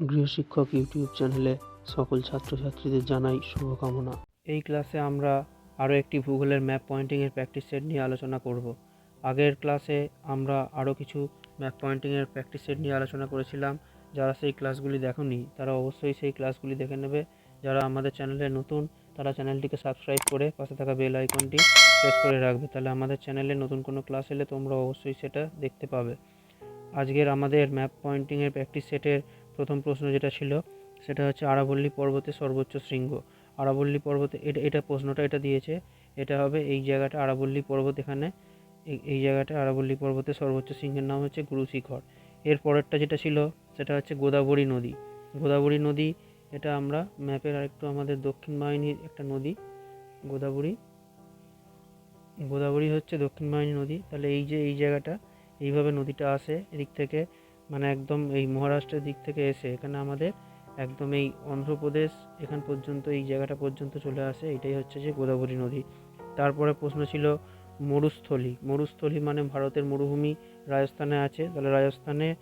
গৃহশিক্ষক YouTube চ্যানেলে সকল ছাত্রছাত্রীদের জানাই শুভকামনা। এই ক্লাসে আমরা আরও একটি ভূগোলের ম্যাপ পয়েন্টিংয়ের প্র্যাকটিস সেট নিয়ে আলোচনা করব। আগের ক্লাসে আমরা আরও কিছু ম্যাপ পয়েন্টিংয়ের প্র্যাকটিস সেট নিয়ে আলোচনা করেছিলাম। যারা সেই ক্লাসগুলি দেখোনি, তারা অবশ্যই সেই ক্লাসগুলি দেখে নেবে। যারা আমাদের চ্যানেলে নতুন, তারা চ্যানেলটিকে সাবস্ক্রাইব করে পাশে থাকা বেল আইকনটি প্রেস করে রাখবে। তাহলে আমাদের চ্যানেলে নতুন কোনো ক্লাস এলে তোমরা অবশ্যই সেটা দেখতে পাবে। আজকের আমাদের ম্যাপ পয়েন্টিংয়ের প্র্যাকটিস সেটের প্রথম প্রশ্ন যেটা ছিল, সেটা হচ্ছে আরাবল্লী পর্বতের সর্বোচ্চ শৃঙ্গ। আরাবল্লী পর্বতে এটা এটা প্রশ্নটা এটা দিয়েছে, এটা হবে এই জায়গাটা আরাবল্লী পর্বত এখানে, এই জায়গাটা আরাবল্লী পর্বতের সর্বোচ্চ শৃঙ্গের নাম হচ্ছে গুরু শিখর এর পরেরটা যেটা ছিল, সেটা হচ্ছে গোদাবরী নদী। গোদাবরী নদী, এটা আমরা ম্যাপের আরেকটু আমাদের দক্ষিণ বাহিনীর একটা নদী, গোদাবরী। গোদাবরী হচ্ছে দক্ষিণ বাহিনী নদী। তাহলে এই যে, এই জায়গাটা, এইভাবে নদীটা আসে, এদিক থেকে মানে একদম এই মহারাষ্ট্রের দিক থেকে এসে এখানে আমাদের একদম এই অন্ধ্রপ্রদেশ এখান পর্যন্ত, এই জায়গাটা পর্যন্ত চলে আসে। এটাই হচ্ছে যে গোদাবরী নদী। তারপরে প্রশ্ন ছিল মরুস্থলী। মরুস্থলী মানে ভারতের মরুভূমি রাজস্থানে আছে। তাহলে রাজস্থানে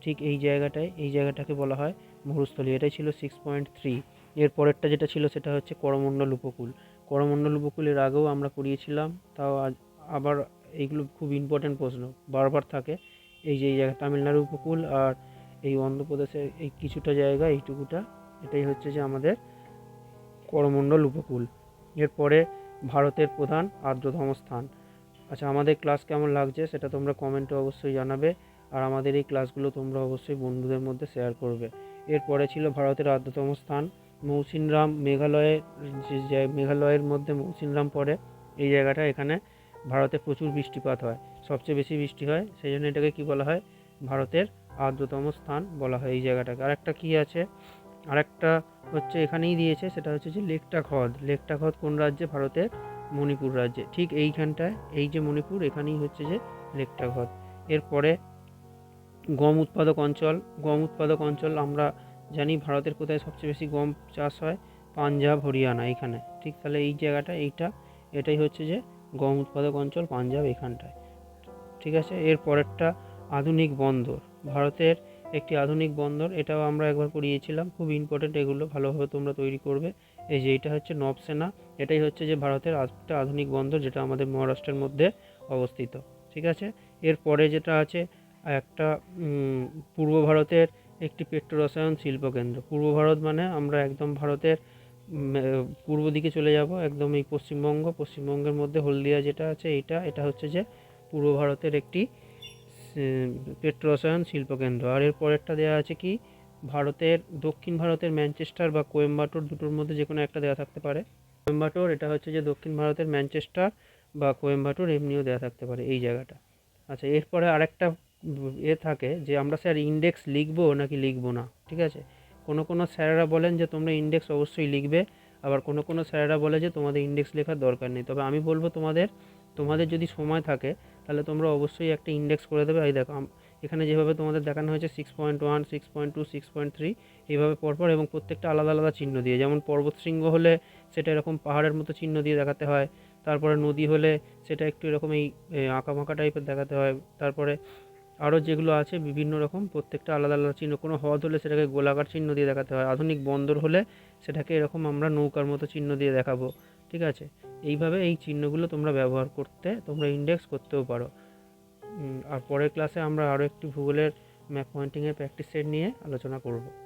ঠিক এই জায়গাটায়, এই জায়গাটাকে বলা হয় মরুস্থলী। এটাই ছিল সিক্স পয়েন্ট থ্রি এর পরেরটা যেটা ছিল সেটা হচ্ছে করমণ্ডল উপকূল। করমণ্ডল উপকূলের আগেও আমরা করিয়েছিলাম, তাও আজ আবার এইগুলো খুব ইম্পর্ট্যান্ট প্রশ্ন, বারবার থাকে। এই যে, এই জায়গা তামিলনাড়ু উপকূল আর এই অন্ধ্রপ্রদেশের এই কিছুটা জায়গা, এইটুকুটা, এটাই হচ্ছে যে আমাদের করমণ্ডল উপকূল। এরপরে ভারতের প্রধান আর্দ্রতম স্থান। আচ্ছা আমাদের ক্লাস কেমন লাগছে সেটা তোমরা কমেন্টে অবশ্যই জানাবে আর আমাদের এই ক্লাসগুলো তোমরা অবশ্যই বন্ধুদের মধ্যে শেয়ার করবে। এরপরে ছিল ভারতের আর্দ্রতম স্থান, মৌসিনরাম মেঘালয়ের যে, মেঘালয়ের মধ্যে মৌসিনরাম পড়ে, এই জায়গাটা এখানে ভারতে প্রচুর বৃষ্টিপাত হয়। সবচেয়ে বেশি বৃষ্টি হয়, সেই জন্য এটাকে কী বলা হয়? ভারতের আর্দ্রতম স্থান বলা হয় এই জায়গাটাকে। আরেকটা কী আছে? আরেকটা হচ্ছে এখানেই দিয়েছে, সেটা হচ্ছে যে লেকটা হ্রদ লেকটা হ্রদ কোন রাজ্যে? ভারতের মণিপুর রাজ্যে। ঠিক এইখানটায়, এই যে মণিপুর, এখানেই হচ্ছে যে লেকটা হ্রদ এরপরে গম উৎপাদক অঞ্চল। গম উৎপাদক অঞ্চল আমরা জানি ভারতের কোথায় সবচেয়ে বেশি গম চাষ হয়? পাঞ্জাব, হরিয়ানা, এইখানে। ঠিক তাহলে এই জায়গাটা, এইটা, এটাই হচ্ছে যে গম উৎপাদক অঞ্চল, পাঞ্জাব এখানটায়। ঠিক আছে? এর পরেরটা আধুনিক বন্দর। ভারতের একটি আধুনিক বন্দর, এটাও আমরা একবার পড়িয়েছিলাম। খুব ইম্পর্টেন্ট এগুলো, ভালোভাবে তোমরা তৈরি করবে। এই যে এটা হচ্ছে নবসেনা। এটাই হচ্ছে যে ভারতের একটা আধুনিক বন্দর, যেটা আমাদের মহারাষ্ট্রের মধ্যে অবস্থিত। ঠিক আছে? এরপরে যেটা আছে, একটা পূর্ব ভারতের একটি পেট্রো রসায়ন শিল্পকেন্দ্র। পূর্ব ভারত মানে আমরা একদম ভারতের পূর্ব দিকে চলে যাব, একদম এই পশ্চিমবঙ্গ। পশ্চিমবঙ্গের মধ্যে হলদিয়া যেটা আছে, এইটা, এটা হচ্ছে যে পূর্ব ভারতের একটি পেট্রো রসায়ন শিল্পকেন্দ্র। আর এর পরেরটা দেওয়া আছে কি, ভারতের, দক্ষিণ ভারতের ম্যানচেস্টার বা কোয়েম্বাটোর দুটোর মধ্যে যে কোনো একটা দেওয়া থাকতে পারে। কোয়েম্বাটোর, এটা হচ্ছে যে দক্ষিণ ভারতের ম্যানচেস্টার বা কোয়েম্বাটোর, এমনিও দেওয়া থাকতে পারে এই জায়গাটা। আচ্ছা এরপরে আরেকটা, এ থাকে যে আমরা স্যার ইন্ডেক্স লিখব নাকি লিখব না, ঠিক আছে? কোনো কোনো স্যারেরা বলেন যে তোমরা ইন্ডেক্স অবশ্যই লিখবে আবার কোনো কোনো স্যারেরা বলে যে তোমাদের ইন্ডেক্স লেখার দরকার নেই। তবে আমি বলব তোমাদের তোমাদের যদি সময় থাকে তাহলে তোমরা অবশ্যই একটা ইন্ডেক্স করে দেবে। এই দেখো এখানে যেভাবে তোমাদের দেখানো হয়েছে six point one six point two six point three এইভাবে পরপর এবং প্রত্যেকটা আলাদা আলাদা চিহ্ন দিয়ে। যেমন পর্বত শৃঙ্গ হলে সেটা এরকম পাহাড়ের মতো চিহ্ন দিয়ে দেখাতে হয় তারপরে নদী হলে সেটা একটু এরকম এই এ, আঁকাবাঁকা টাইপের দেখাতে হয় তারপরে আরও যেগুলো আছে বিভিন্ন রকম, প্রত্যেকটা আলাদা আলাদা চিহ্ন। কোনো হ্রদ হলে সেটাকে গোলাকার চিহ্ন দিয়ে দেখাতে হয়। আধুনিক বন্দর হলে সেটাকে এরকম আমরা নৌকার মতো চিহ্ন দিয়ে দেখাবো। ঠিক আছে? এইভাবে এই চিহ্নগুলো তোমরা ব্যবহার করতে, তোমরা ইন্ডেক্স করতেও পারো। আর পরের ক্লাসে আমরা আরও একটি ভূগোলের ম্যাপ পয়েন্টিংয়ের প্র্যাকটিস সেট নিয়ে আলোচনা করব।